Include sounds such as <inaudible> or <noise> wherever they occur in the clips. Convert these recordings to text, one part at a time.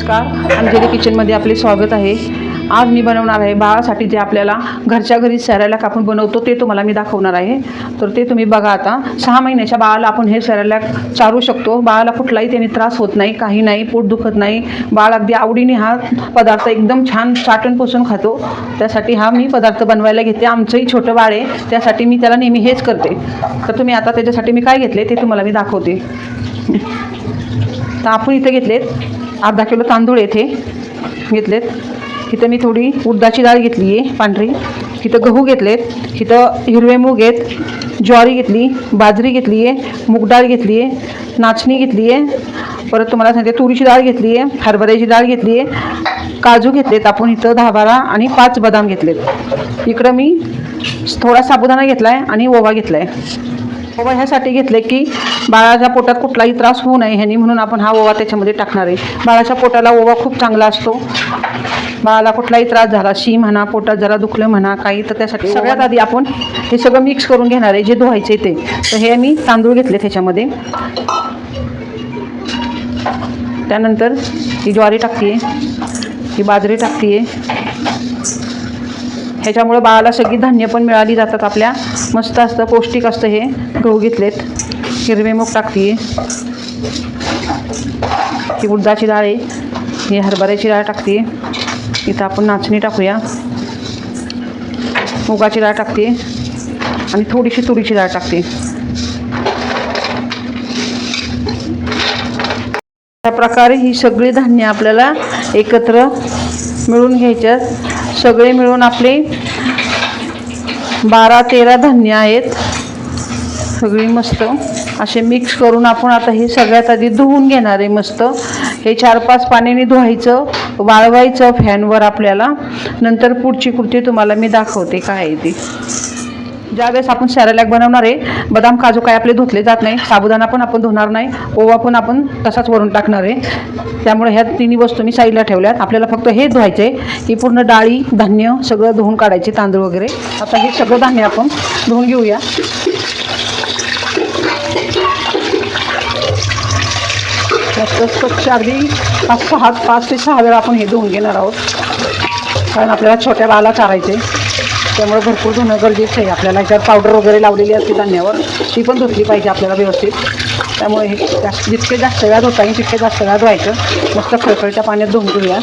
नमस्कार. अंजली किचनमध्ये आपले स्वागत आहे. आज मी बनवणार आहे बाळासाठी जे आपल्याला घरच्या घरी सॅरॅलॅक आपण बनवतो ते तुम्हाला मी दाखवणार आहे. तर ते तुम्ही बघा आता. सहा महिन्याच्या बाळाला आपण हे सॅरॅलॅक चारू शकतो. बाळाला कुठलाही त्याने त्रास होत नाही काही नाही पोट दुखत नाही. बाळ अगदी आवडीने हा पदार्थ एकदम छान चाटण पोसून खातो. त्यासाठी हा मी पदार्थ बनवायला घेते. आमचंही छोटं बाळ आहे. त्यासाठी मी त्याला नेहमी हेच करते. तर तुम्ही आता त्याच्यासाठी मी काय घेतले ते तुम्हाला मी दाखवते. तर आपण इथे घेतलेत अर्धा किलो तांदूळ येथे घेतलेत. इथं मी थोडी उडदाची डाळ घेतली आहे पांढरी. इथं गहू घेतलेत. इथं हिरवे मूग आहेत. ज्वारी घेतली बाजरी घेतली आहे मूग डाळ घेतली आहे नाचणी घेतली आहे. परत तुम्हाला सांगते तुरीची डाळ घेतली आहे हरभऱ्याची डाळ घेतली आहे. काजू घेतलेत आपण इथं दहा बारा आणि पाच बदाम घेतलेत. इकडं मी थोडा साबुदाणा घेतला आहे आणि ओवा घेतला आहे ओवा ह्यासाठी घेतले की बाळाच्या पोटात कुठलाही त्रास होऊ नये ह्यानी म्हणून आपण हा ओवा त्याच्यामध्ये टाकणार आहे. बाळाच्या पोटाला ओवा खूप चांगला असतो. बाळाला कुठलाही त्रास झाला शी म्हणा पोटात जरा दुखलं म्हणा काही तर त्यासाठी सगळ्यात आधी आपण हे सगळं मिक्स करून घेणार आहे जे धुवायचे ते. तर हे मी तांदूळ घेतले त्याच्यामध्ये. त्यानंतर ही ज्वारी टाकते ही बाजरी टाकते ह्याच्यामुळं बाळाला सगळी धान्य पण मिळाली जातात आपल्या. मस्त असतं पौष्टिक असतं हे गहू घेतलेत. हिरवे मूग टाकते. ही उडदाची डाळ आहे. ही हरभऱ्याची डाळ टाकते. इथं आपण नाचणी टाकूया. मुगाची डाळ टाकते. आणि थोडीशी तुरीची डाळ टाकते. अशा प्रकारे ही सगळी धान्य आपल्याला एकत्र मिळून घ्यायच्यात. सगळे मिळून आपले बारा तेरा धान्य आहेत. सगळी मस्त. असे मिक्स करून आपण आता हे सगळ्यात आधी धुवून घेणार आहे मस्त. हे चार पाच पाण्याने धुवायचं वाळवायचं फॅनवर आपल्याला. नंतर पुढची कृती तुम्हाला मी दाखवते काय आहे ती. ज्यावेळेस आपण सॅरलॅक बनवणार आहे बदाम काजू काय आपले धुतले जात नाही साबुदाणा पण आपण धुणार नाही ओवा पण आपण तसाच वरून टाकणार आहे. त्यामुळे ह्या तिन्ही वस्तू मी साईडला ठेवल्यात. आपल्याला फक्त हे धुवायचं आहे ही पूर्ण डाळी धान्य सगळं धुवून काढायचे तांदूळ वगैरे. आता हे सगळं धान्य आपण धुवून घेऊया. स्वच्छ अगदी पाच सहा पाच ते सहा वेळा आपण हे धुवून घेणार आहोत. कारण आपल्याला छोट्या बाला चारायचे. त्यामुळे भरपूर धुणं गरजेचं आहे. आपल्याला ह्याच्यावर पावडर वगैरे लावलेली असते धान्यावर ती पण धुतली पाहिजे आपल्याला व्यवस्थित. त्यामुळे हे जास्त जितके जास्त वेळा होता येईल तितके जास्त वेळात धुवायचं. मस्त खळखळच्या पाण्यात धुवून घेऊया.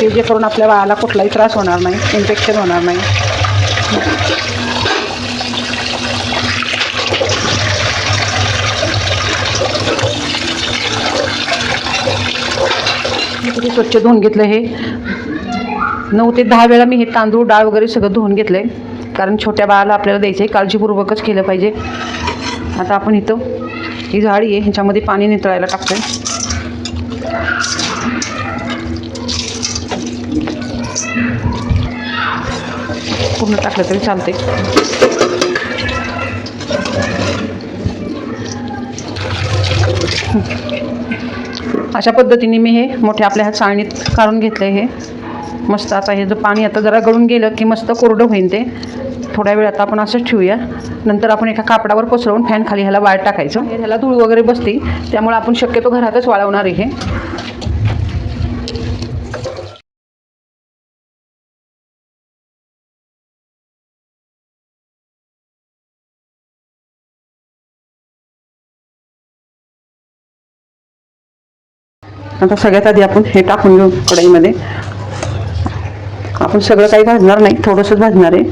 ते जे करून आपल्या बाळाला कुठलाही त्रास होणार नाही इन्फेक्शन होणार नाही. किती स्वच्छ धुवून घेतलं हे. नऊ ते दहा वेळा मी हे तांदूळ डाळ वगैरे सगळं धुवून घेतलं आहे कारण छोट्या बाळाला आपल्याला द्यायचं आहे काळजीपूर्वकच केलं पाहिजे. आता आपण इथं ही झाडी आहे ह्याच्यामध्ये पाणी नितळायला टाकतो पूर्ण टाकलं तरी चालते अशा पद्धतीने मी हे मोठ्या आपल्या ह्या चाळणीत काढून घेतलं हे. मस्त आता हे जर पाणी आता जरा गळून गेलं की मस्त कोरडं होईल ते. थोड्या वेळ आता आपण असंच ठेवूया. नंतर आपण एका कापडावर पसरवून फॅन खाली ह्याला वाळ टाकायचं. ह्याला धूळ वगैरे बसते त्यामुळे आपण शक्यतो घरातच वाळवणार आहे हे. आता सगळ्यात आधी आपण हे टाकून घेऊ कढईमध्ये. आपण सगळं काही भाजणार नाही थोडंसं भाजणार आहे.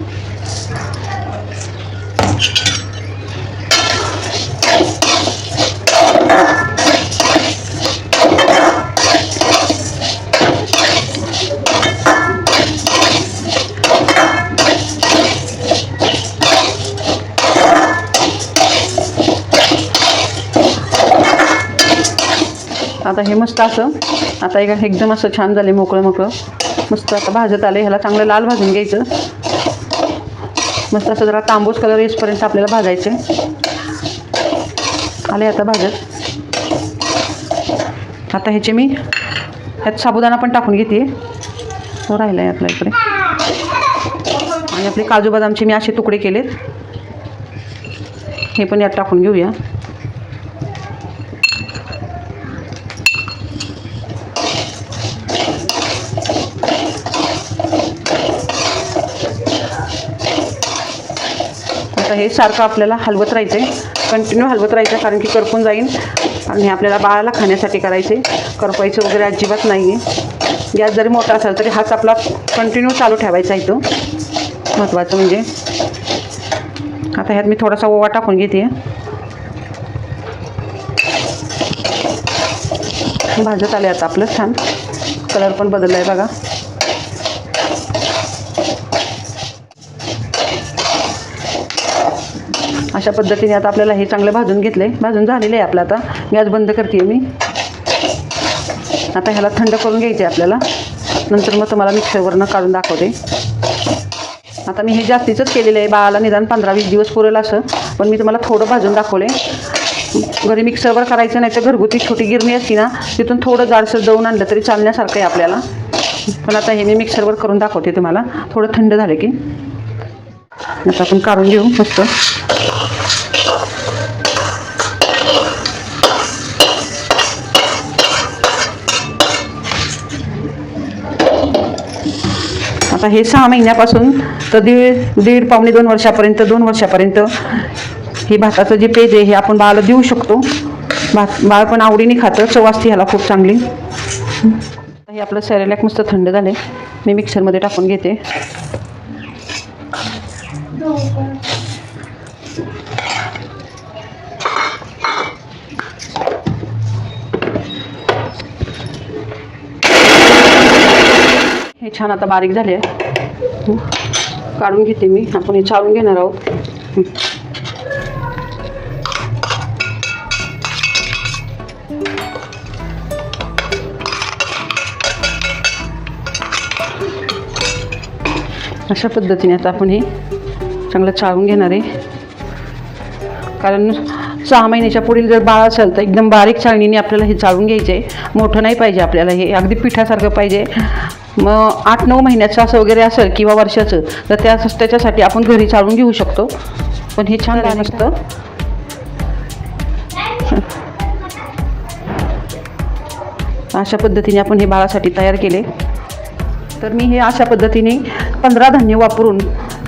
आता हे मस्त असं आता एक एकदम असं छान झाले मोकळं मोकळं मस्त आता भाजत आलं ह्याला चांगलं लाल भाजून घ्यायचं. मस्त असं जरा तांबूस कलर येसपर्यंत आपल्याला भाजायचे. आले आता भाजत. आता ह्याचे मी ह्यात साबुदाणा पण टाकून घेते. तो राहिला आहे आपल्या इकडे. आणि आपले काजू बदामचे मी असे तुकडे केलेत. हे पण यात टाकून घेऊया. आता हे सारखं आपल्याला हलवत राहायचं आहे कंटिन्यू हलवत राहायचं कारण की करपून जाईल आणि आपल्याला बाळाला खाण्यासाठी करायचे करपायचं वगैरे अजिबात नाही आहे गॅस जरी मोठा असेल तरी हाच आपला कंटिन्यू चालू ठेवायचा आहे तो. महत्त्वाचं म्हणजे. आता ह्यात मी थोडासा ओवा टाकून घेते भाजत आले आता आपलं छान. कलर पण बदलला आहे बघा. अशा पद्धतीने आता आपल्याला हे चांगलं भाजून घेतलं आहे भाजून झालेलं आहे आपलं आता. गॅस बंद करते मी. आता ह्याला थंड करून घ्यायचे आपल्याला. नंतर मग तुम्हाला मिक्सरवरनं काढून दाखवते. आता मी हे जास्तीचंच केलेलं आहे. बाळाला निदान पंधरा वीस दिवस पुरेल असं. पण मी तुम्हाला थोडं भाजून दाखवले घरी मिक्सरवर करायचं नाही तर घरगुती छोटी गिरणी असती ना तिथून थोडं जाडसर दळून आणलं तरी चालण्यासारखं आहे आपल्याला. पण आता हे मी मिक्सरवर करून दाखवते तुम्हाला. थोडं थंड झालं की. आता आपण काढून घेऊ मस्त. आता हे सहा महिन्यापासून तर दीड दीड पावणे दोन वर्षापर्यंत दोन वर्षापर्यंत हे भाताचं जे पेज आहे हे आपण बाळाला देऊ शकतो. भात बाळ पण आवडीने खातं चव असते ह्याला खूप चांगली. हे आपलं सॅरेलॅक मस्त थंड झाले मी मिक्सरमध्ये टाकून घेते. हे छान आता बारीक झाले आहे काढून घेते मी. आपण हे चाळून घेणार आहोत. अशा पद्धतीने आता आपण हे चांगलं चाळून घेणार आहे. कारण सहा महिन्याच्या पुढील जर बाळ असेल तर एकदम बारीक चाळणीने आपल्याला हे चाळून घ्यायचे. आहे मोठं नाही पाहिजे आपल्याला. हे अगदी पिठासारखं पाहिजे. मग आठ नऊ महिन्याचं असं वगैरे असेल किंवा वर्षाचं तर त्या त्याच्यासाठी आपण घरी चालून घेऊ शकतो. पण हे छान आहे असतं <laughs> अशा पद्धतीने आपण हे बाळासाठी तयार केले. तर मी हे अशा पद्धतीने पंधरा धान्य वापरून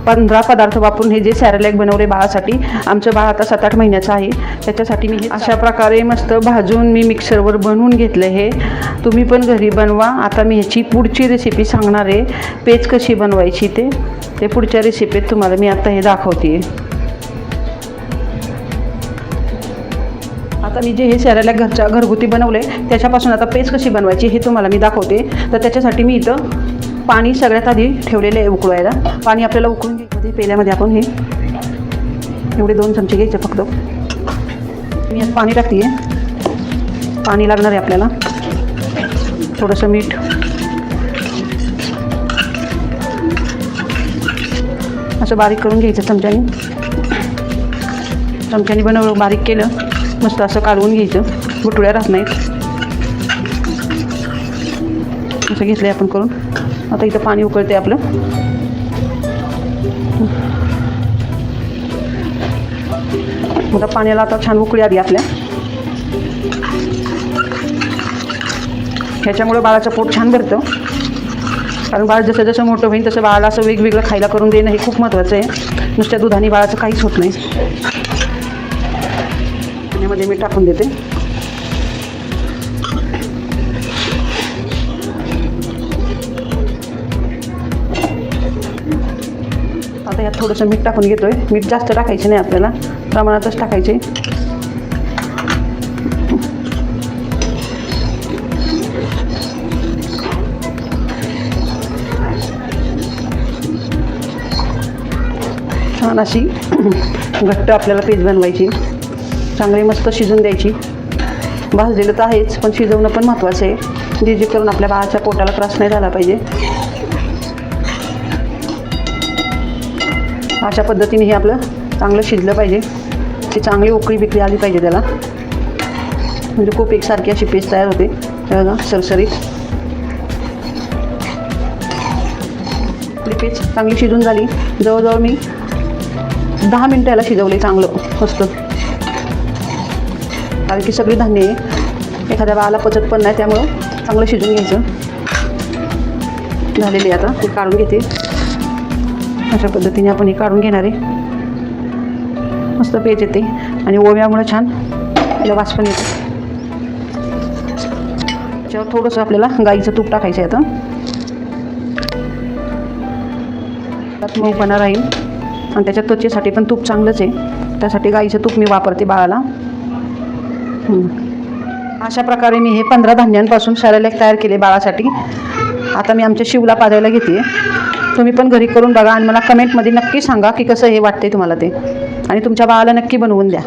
पंधरा पदार्थ वापरून हे जे सॅरलॅक बनवले बाळासाठी आमचं बाळ आता सात आठ महिन्याचं आहे. त्याच्यासाठी मी अशा प्रकारे मस्त भाजून मी मिक्सरवर बनवून घेतलं हे. तुम्ही पण घरी बनवा. आता मी ह्याची पुढची रेसिपी सांगणार आहे. पेज कशी बनवायची ते. ते पुढच्या रेसिपीत तुम्हाला मी आता हे दाखवते आता मी जे हे सॅरलॅक घरच्या घरगुती बनवले त्याच्यापासून आता पेस्ट कशी बनवायची हे तुम्हाला मी दाखवते. तर त्याच्यासाठी मी इथं पाणी सगळ्यात आधी ठेवलेलं आहे उकळवायला. पाणी आपल्याला उकळून घ्यायचं पेल्यामध्ये आपण हे एवढे दोन चमचे घ्यायचे फक्त. मी आता पाणी टाकते आहे पाणी लागणार आहे आपल्याला. थोडंसं मीठ. असं बारीक करून घ्यायचं चमच्याने. चमच्याने बनवलं बारीक केलं मस्त असं काढवून घ्यायचं. गुटुळ्या राहत नाहीत. असं घेतलं आपण करून. आता इथं पाणी उकळते आपलं. आता पाण्याला आता छान उकळी आली आपल्या. ह्याच्यामुळे बाळाचं पोट छान भरतं. कारण बाळ जसं जसं मोठं होईल तसं बाळाला असं वेगवेगळं खायला करून देणं हे खूप महत्त्वाचं आहे. नुसत्या दुधाने बाळाचं काहीच होत नाही. पाण्यामध्ये मी टाकून देते. यात थोडंसं मीठ टाकून घेतो आहे मीठ जास्त टाकायचं नाही आपल्याला. प्रमाणातच टाकायचे. छान अशी घट्ट आपल्याला पेज बनवायची. चांगली मस्त शिजून द्यायची. भाजलेलं तर आहेच पण शिजवणं पण महत्त्वाचं आहे. जे जे करून आपल्या बाळाच्या पोटाला त्रास नाही झाला पाहिजे. अशा पद्धतीने हे आपलं चांगलं शिजलं पाहिजे. ती चांगली उकळी बिकळी आली पाहिजे त्याला. म्हणजे खूप एकसारखी अशी पेस्ट तयार होते. बघा सरसरीत. आपली पेस्ट चांगली शिजून झाली. जवळजवळ मी दहा मिनटं याला शिजवले चांगलं मस्त. कारण की सगळी धान्य आहे. एखाद्या बाळाला पचत पण नाही त्यामुळं चांगलं शिजून घ्यायचं. झालेली आहे आता ते काढून घेते. अशा पद्धतीने आपण हे काढून घेणार आहे. मस्त पेज येते. आणि ओव्यामुळे छान याला वास पण येते. त्याच्यावर थोडंसं आपल्याला गाईचं तूप टाकायचं आहे आता. त्यात मऊपणा राहील. आणि त्याच्या त्वचेसाठी पण तूप चांगलंच आहे. त्यासाठी गाईचं तूप मी वापरते बाळाला. अशा प्रकारे मी हे पंधरा धान्यांपासून सॅरेलॅक तयार केले बाळासाठी. आता मी आमच्या शिवला पाजायला घेते. तुम्ही पण घरी करून बघा आणि मला कमेंटमध्ये नक्की सांगा की कसं हे वाटते तुम्हाला ते. आणि तुमच्या बाळाला नक्की बनवून द्या.